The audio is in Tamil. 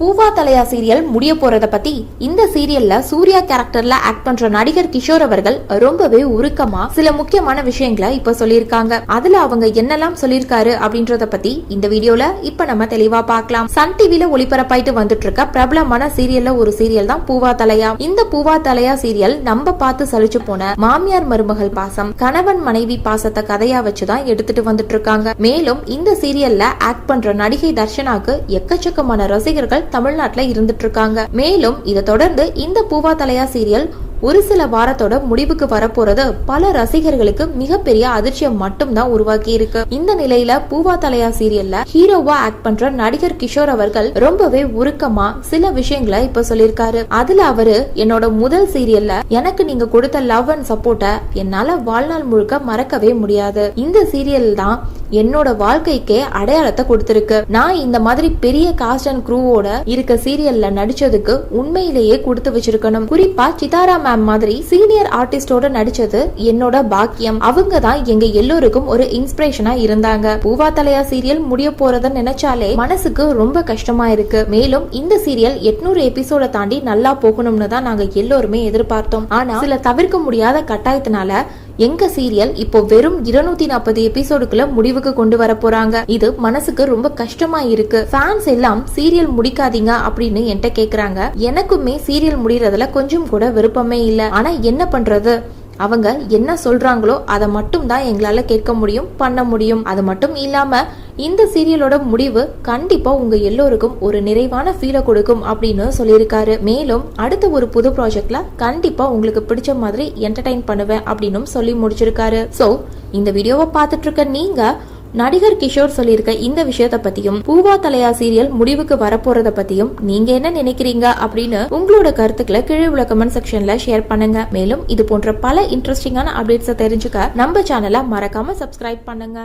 பூவா தலையா சீரியல் முடிய போறத பத்தி இந்த சீரியல்ல சூர்யா கேரக்டர்ல ஆக்ட் பண்ற நடிகர் கிஷோர் அவர்கள் ரொம்பவே உருக்கமா சில முக்கியமான விஷயங்களை இப்ப சொல்லியிருக்காங்க. அதுல அவங்க என்னெல்லாம் சொல்லியிருக்காரு அப்படின்றத பத்தி இந்த வீடியோல இப்ப நம்ம தெளிவா பார்க்கலாம். சன் டிவில ஒளிபரப்பாயிட்டு வந்துட்டு இருக்க பிரபலமான சீரியல்ல ஒரு சீரியல் தான் பூவா தலையா. இந்த பூவா தலையா சீரியல் நம்ம பார்த்து சலிச்சு போன மாமியார் மருமகள் பாசம் கணவன் மனைவி பாசத்தை கதையா வச்சுதான் எடுத்துட்டு வந்துட்டு இருக்காங்க மேலும் இந்த சீரியல்ல ஆக்ட் பண்ற நடிகை தர்ஷனாக்கு எக்கச்சக்கமான ரசிகர்கள் தமிழ்நாட்டுல இருந்துட்டு இருக்காங்க மேலும் இதை தொடர்ந்து இந்த பூவா தலையா சீரியல் ஒரு சில வாரத்தோட முடிவுக்கு வரப்போறது பல ரசிகர்களுக்கு மிகப்பெரிய அதிர்ச்சியை மட்டும்தான் உருவாக்கி இருக்கு இந்த நிலையில பூவா தலையா சீரியல்ல ஹீரோவா ஆக்ட் பண்ற நடிகர் கிஷோர் அவர்கள் ரொம்பவே உருக்கமா சில விஷயங்களை இப்ப சொல்லியிருக்காரு. அதுல அவரு என்னோட முதல் சீரியல்ல எனக்கு நீங்க கொடுத்த லவ் அண்ட் சப்போர்ட்ட என்னால வாழ்நாள் முழுக்க மறக்கவே முடியாது. இந்த சீரியல் தான் என்னோட வாழ்க்கைக்கே அடையாளத்தை கொடுத்திருக்கு. நான் இந்த மாதிரி பெரிய காஸ்ட் அண்ட் க்ரூவோட இருக்க சீரியல்ல நடிச்சதுக்கு உண்மையிலேயே கொடுத்து வச்சிருக்கணும். குறிப்பா சிதாரா மேம் மாதிரி சீனியர் ஆர்டிஸ்டோட நடிச்சது என்னோட பாக்கியம். அவங்க தான் எங்க எல்லோருக்கும் ஒரு இன்ஸ்பிரேஷனா இருந்தாங்க. பூவா தலையா சீரியல் முடிய போறத நினைச்சாலே மனசுக்கு ரொம்ப கஷ்டமா இருக்கு. மேலும் இந்த சீரியல் எட்நூறு எபிசோட தாண்டி நல்லா போகணும்னு தான் நாங்க எல்லோருமே எதிர்பார்த்தோம். ஆனா சில தவிர்க்க முடியாத கட்டாயத்தினால எங்க சீரியல் இப்போ வெறும் இருநூத்தி நாற்பது எபிசோடுக்குள்ள முடிவுக்கு கொண்டு வர போறாங்க. இது மனசுக்கு ரொம்ப கஷ்டமா இருக்கு. ஃபேன்ஸ் எல்லாம் சீரியல் முடிக்காதீங்க அப்படின்னு என்கிட்ட கேக்குறாங்க. எனக்குமே சீரியல் முடியறதுல கொஞ்சம் கூட விருப்பமே இல்ல. ஆனா என்ன பண்றது? அவங்க என்ன சொல்றாங்களோ அதை மட்டும் தான் எங்களால கேட்க முடியும் பண்ண முடியும். அது மட்டும் இல்லாம இந்த சீரியலோட முடிவு கண்டிப்பா உங்க எல்லோருக்கும் ஒரு நிறைவான ஃபீலை கொடுக்கும் அப்படின்னு சொல்லியிருக்காரு. மேலும் அடுத்த ஒரு புது ப்ராஜெக்ட்ல கண்டிப்பா உங்களுக்கு பிடிச்ச மாதிரி என்டர்டைன் பண்ணுவேன் அப்படின்னு சொல்லி முடிச்சிருக்காரு. சோ இந்த வீடியோவை பார்த்துட்டு இருக்க நீங்க நடிகர் கிஷோர் சொல்லியிருக்க இந்த விஷயத்த பத்தியும் பூவா தலையா சீரியல் முடிவுக்கு வரப்போறத பத்தியும் நீங்க என்ன நினைக்கிறீங்க அப்படின்னு உங்களோட கருத்துக்களை கீழே உள்ள கமெண்ட் செக்ஷன்ல ஷேர் பண்ணுங்க. மேலும் இது போன்ற பல இன்ட்ரெஸ்டிங்கான அப்டேட்ஸை தெரிஞ்சுக்க நம்ம சேனலை மறக்காம சப்ஸ்கிரைப் பண்ணுங்க.